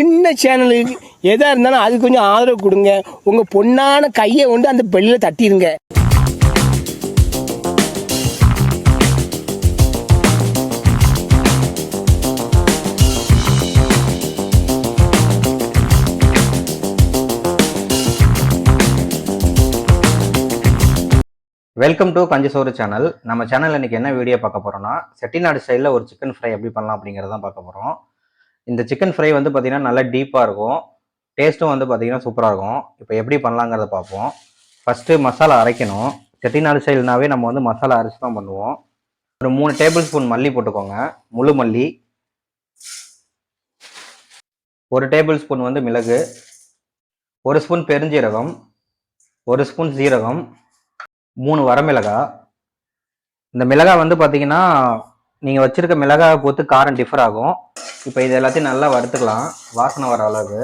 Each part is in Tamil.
சின்ன சேனலுக்கு எதாக இருந்தாலும் அது கொஞ்சம் ஆதரவு கொடுங்க. உங்கள் பொண்ணான கையை கொண்டு அந்த பெல்லில் தட்டிடுங்க வெல்கம் டு கஞ்சசோறு சேனல் நம்ம சேனல் இன்னைக்கு என்ன வீடியோ பார்க்க போகிறோம்னா செட்டிநாடு ஸ்டைலில் ஒரு சிக்கன் ஃப்ரை எப்படி பண்ணலாம் அப்படிங்கிறத தான் பார்க்க போகிறோம் இந்த சிக்கன் ஃப்ரை வந்து பார்த்திங்கன்னா நல்லா டீப்பாக இருக்கும். டேஸ்ட்டும் வந்து பார்த்திங்கன்னா சூப்பராக இருக்கும். இப்போ எப்படி பண்ணலாங்கிறத பார்ப்போம். ஃபஸ்ட்டு மசாலா அரைக்கணும். செட்டிநாடு ஸ்டைல்னாவே நம்ம வந்து மசாலா அரைச்சி தான் பண்ணுவோம். ஒரு மூணு டேபிள் ஸ்பூன் மல்லி போட்டுக்கோங்க. முழு மல்லி. ஒரு டேபிள் ஸ்பூன் வந்து மிளகு. ஒரு ஸ்பூன் பெருஞ்சீரகம். ஒரு ஸ்பூன் சீரகம். மூணு வரமிளகாய் இந்த மிளகாய் வந்து பார்த்தீங்கன்னா நீங்கள் வச்சுருக்க மிளகாய் பொறுத்து காரம் டிஃபர் ஆகும். இப்போ இது எல்லாத்தையும் நல்லா வறுத்துக்கலாம். வாசனை வர அளவுக்கு.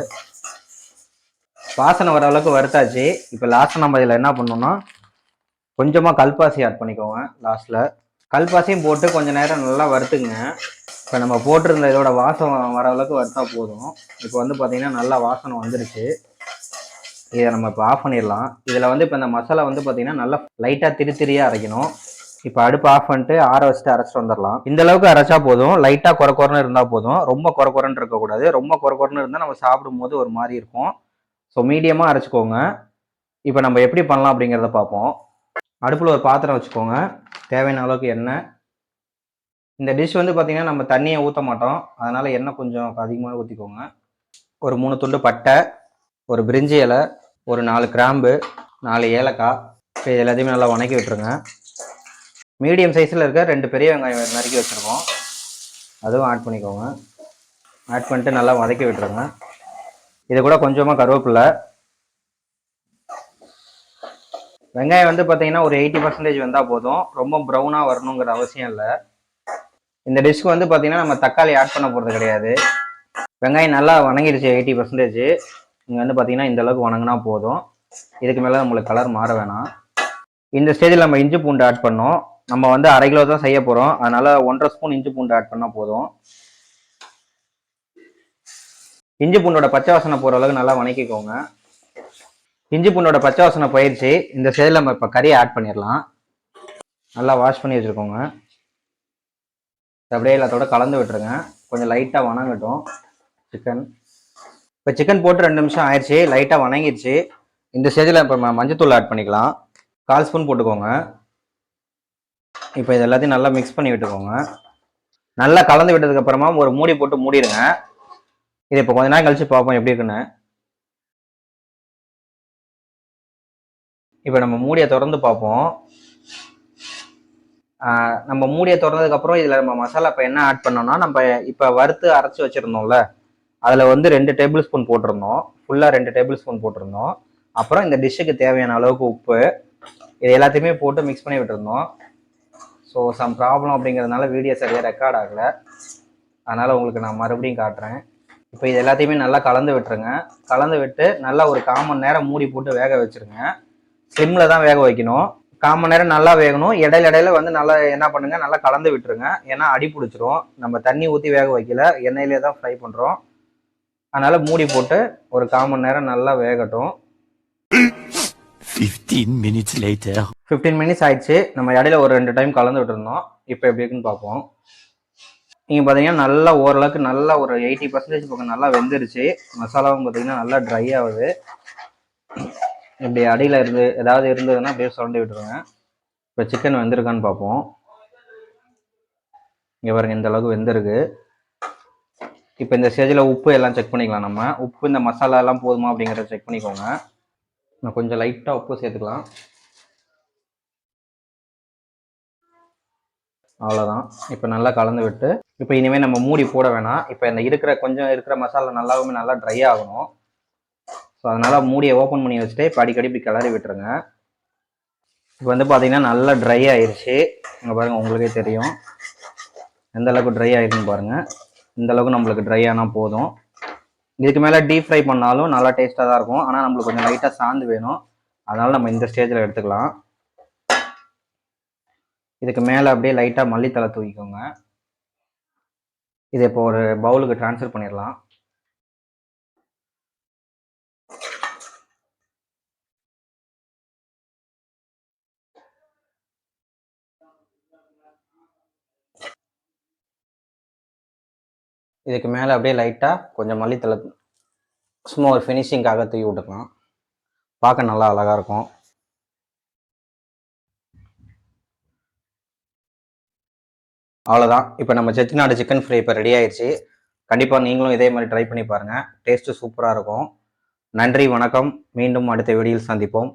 வாசனை வர அளவுக்கு வறுத்தாச்சு. இப்போ லாஸ்ட் நம்ம இதில் என்ன பண்ணணும்னா கொஞ்சமாக கல்பாசி ஆட் பண்ணிக்கோங்க லாஸ்ட்டில் கல்பாசியும் போட்டு கொஞ்சம் நேரம் நல்லா வறுத்துங்க இப்போ நம்ம போட்டிருந்த இதோட வாசம் வர அளவுக்கு வறுத்தா போதும். இப்போ வந்து பார்த்திங்கன்னா நல்லா வாசனை வந்துருச்சு. இதை நம்ம இப்போ ஆஃப் பண்ணிடலாம். இதில் வந்து இப்போ இந்த மசாலா வந்து பார்த்திங்கன்னா நல்லா லைட்டாக திரி திரியாக அரைக்கணும். இப்போ அடுப்பு ஆஃப் பண்ணிட்டு ஆற வச்சுட்டு அரைச்சிட்டு வந்துடலாம். இந்த அளவுக்கு அரைச்சா போதும். லைட்டாக குறை குறைன்னு இருந்தால் போதும். ரொம்ப குறை குறைன்னு இருக்கக்கூடாது ரொம்ப குறை குறைன்னு இருந்தால் நம்ம சாப்பிடும்போது ஒரு மாதிரி இருக்கும். ஸோ மீடியமாக அரைச்சிக்கோங்க. இப்போ நம்ம எப்படி பண்ணலாம் அப்படிங்கிறத பார்ப்போம். அடுப்பில் ஒரு பாத்திரம் வச்சுக்கோங்க. தேவையான அளவுக்கு எண்ணெய். இந்த டிஷ் வந்து பார்த்தீங்கன்னா நம்ம தண்ணியை ஊற்ற மாட்டோம். அதனால் எண்ணெய் கொஞ்சம் அதிகமாக ஊற்றிக்கோங்க ஒரு மூணு துண்டு பட்டை ஒரு பிரிஞ்சி இலை ஒரு நாலு கிராம்பு நாலு ஏலக்காய் இப்போ இது எல்லாத்தையுமே நல்லா வணக்கி விட்டுருங்க. மீடியம் சைஸில் இருக்க ரெண்டு பெரிய வெங்காயம் நறுக்கி வச்சுருக்கோம். அதுவும் ஆட் பண்ணிக்கோங்க. ஆட் பண்ணிட்டு நல்லா வதக்கி விட்டுருங்க. இது கூட கொஞ்சமாக கருவேப்பில்லை வெங்காயம் வந்து பார்த்தீங்கன்னா ஒரு எயிட்டி பர்சன்டேஜ் வந்தால் போதும். ரொம்ப ப்ரௌனாக வரணுங்கிற அவசியம் இல்லை. இந்த டிஷ்க்கு வந்து பார்த்தீங்கன்னா நம்ம தக்காளி ஆட் பண்ண போகிறது கிடையாது. வெங்காயம் நல்லா வணங்கிடுச்சு எயிட்டி பர்சன்டேஜ் இங்கே வந்து பார்த்தீங்கன்னா இந்த அளவுக்கு வணங்கினா போதும். இதுக்கு மேலே நம்மளுக்கு கலர் மாற வேணாம். இந்த ஸ்டேஜில் நம்ம இஞ்சி பூண்டு ஆட் பண்ணோம். நம்ம வந்து அரை கிலோ தான் செய்ய போகிறோம் அதனால ஒன்றரை ஸ்பூன் இஞ்சி பூண்டு ஆட் பண்ணால் போதும். இஞ்சி பூண்டோட பச்சை வாசனை போகிற அளவுக்கு நல்லா வணக்கிக்கோங்க. இஞ்சி பூண்டோட பச்சை வாசனை போயிடுச்சு இந்த ஸ்டேஜில் நம்ம இப்போ கறியை ஆட் பண்ணிடலாம் நல்லா வாஷ் பண்ணி வச்சுருக்கோங்க. அப்படியே எல்லாத்தோட கலந்து விட்டுருங்க. கொஞ்சம் லைட்டாக வணங்கட்டும். சிக்கன் இப்போ சிக்கன் போட்டு ரெண்டு நிமிஷம் ஆயிடுச்சு லைட்டாக வணங்கிடுச்சு இந்த ஸ்டேஜில் இப்போ மஞ்சத்தூள் ஆட் பண்ணிக்கலாம். கால் ஸ்பூன் போட்டுக்கோங்க. இப்போ இது எல்லாத்தையும் நல்லா மிக்ஸ் பண்ணி விட்டுக்கோங்க. நல்லா கலந்து விட்டதுக்கு அப்புறமா ஒரு மூடி போட்டு மூடிடுங்க. இது இப்போ கொஞ்ச நேரம் கழிச்சு பார்ப்போம் எப்படி இருக்குன்னு. இப்போ நம்ம மூடியை திறந்து பார்ப்போம். நம்ம மூடியை திறந்ததுக்கு அப்புறம் இதில் நம்ம மசாலா இப்போ என்ன ஆட் பண்ணோம்னா நம்ம இப்போ வறுத்து அரைச்சி வச்சிருந்தோம்ல அதில் வந்து ரெண்டு டேபிள் ஸ்பூன் போட்டிருந்தோம். ஃபுல்லாக ரெண்டு டேபிள் ஸ்பூன் போட்டிருந்தோம். அப்புறம் இந்த டிஷ்ஷுக்கு தேவையான அளவுக்கு உப்பு இது எல்லாத்தையுமே போட்டு மிக்ஸ் பண்ணி விட்டுருந்தோம். ஸோ சம் ப்ராப்ளம் அப்படிங்கிறதுனால வீடியோ சரியாக ரெக்கார்ட் ஆகலை. அதனால் உங்களுக்கு நான் மறுபடியும் காட்டுறேன். இப்போ இது எல்லாத்தையுமே நல்லா கலந்து விட்டுருங்க. கலந்து விட்டு நல்லா ஒரு கால் நேரம் மூடி போட்டு வேக வச்சிருங்க. ஸ்லிம்மில் தான் வேக வைக்கணும். கால் நேரம் நல்லா வேகணும். இடையில இடையில வந்து நல்லா என்ன பண்ணுங்கள் நல்லா கலந்து விட்டுருங்க. ஏன்னா அடி பிடிச்சிரும். நம்ம தண்ணி ஊற்றி வேக வைக்கல. எண்ணெயிலே தான் ஃப்ரை பண்ணுறோம் அதனால் மூடி போட்டு ஒரு கால் நேரம் நல்லா வேகட்டும். Fifteen minutes later fifteen minutes ஆயிடுச்சு. நம்ம இடையில ஒரு ரெண்டு டைம் கலந்து விட்டுருந்தோம். இப்போ எப்படி இருக்குன்னு பார்ப்போம். நீங்கள் பார்த்தீங்கன்னா நல்லா ஓரளவுக்கு நல்லா ஒரு எயிட்டி பர்சன்டேஜ் பக்கம் நல்லா வெந்துருச்சு. மசாலாவும் பார்த்தீங்கன்னா நல்லா ட்ரை ஆகுது. இப்படி அடியில் இருந்து ஏதாவது இருந்ததுன்னா அப்படியே சுரண்டி விட்டுருங்க இப்போ சிக்கன் வெந்திருக்கான்னு பார்ப்போம். இங்கே பாருங்க இந்த அளவுக்கு வெந்திருக்கு. இப்போ இந்த ஸ்டேஜில் உப்பு எல்லாம் செக் பண்ணிக்கலாம் நம்ம. உப்பு இந்த மசாலா எல்லாம் போதுமா அப்படிங்கிறத செக் பண்ணிக்கோங்க. நான் கொஞ்சம் லைட்டாக உப்பு சேர்த்துக்கலாம். அவ்வளோதான் இப்போ நல்லா கலந்து விட்டு இப்போ இனிமேல் நம்ம மூடி போட வேணாம். இப்போ இந்த இருக்கிற கொஞ்சம் இருக்கிற மசாலா நல்லாவுமே நல்லா ட்ரை ஆகணும். ஸோ அதனால் மூடியை ஓப்பன் பண்ணி வச்சுட்டு இப்போ அடிக்கடி இப்படி கிளறி விட்டுருங்க. இப்போ வந்து பார்த்தீங்கன்னா நல்லா ட்ரை ஆயிடுச்சு இங்கே பாருங்கள் உங்களுக்கே தெரியும். எந்த அளவுக்கு ட்ரை ஆயிருக்குன்னு பாருங்கள் இந்த அளவுக்கு நம்மளுக்கு ட்ரை ஆனால் போதும். இதுக்கு மேலே டீப் ஃப்ரை பண்ணாலும் நல்லா டேஸ்ட்டாக தான் இருக்கும். ஆனால் நம்மளுக்கு கொஞ்சம் லைட்டாக சாந்து வேணும். அதனால நம்ம இந்த ஸ்டேஜில் எடுத்துக்கலாம். இதுக்கு மேலே அப்படியே லைட்டாக மல்லித்தலை தூக்கிக்கோங்க இதை இப்போ ஒரு பவுலுக்கு ட்ரான்ஸ்ஃபர் பண்ணிடலாம். இதுக்கு மேலே அப்படியே லைட்டாக கொஞ்சம் மல்லித்தலை சும்மா ஒரு ஃபினிஷிங்காக தூக்கி விட்டுக்கலாம். பார்க்க நல்லா அழகாக இருக்கும். அவ்வளோதான் இப்போ நம்ம செட்டிநாடு சிக்கன் ஃப்ரை இப்போ ரெடி ஆயிடுச்சு கண்டிப்பாக நீங்களும் இதே மாதிரி ட்ரை பண்ணி பாருங்கள் டேஸ்ட்டு சூப்பராக இருக்கும். நன்றி வணக்கம். மீண்டும் அடுத்த வீடியோவில் சந்திப்போம்.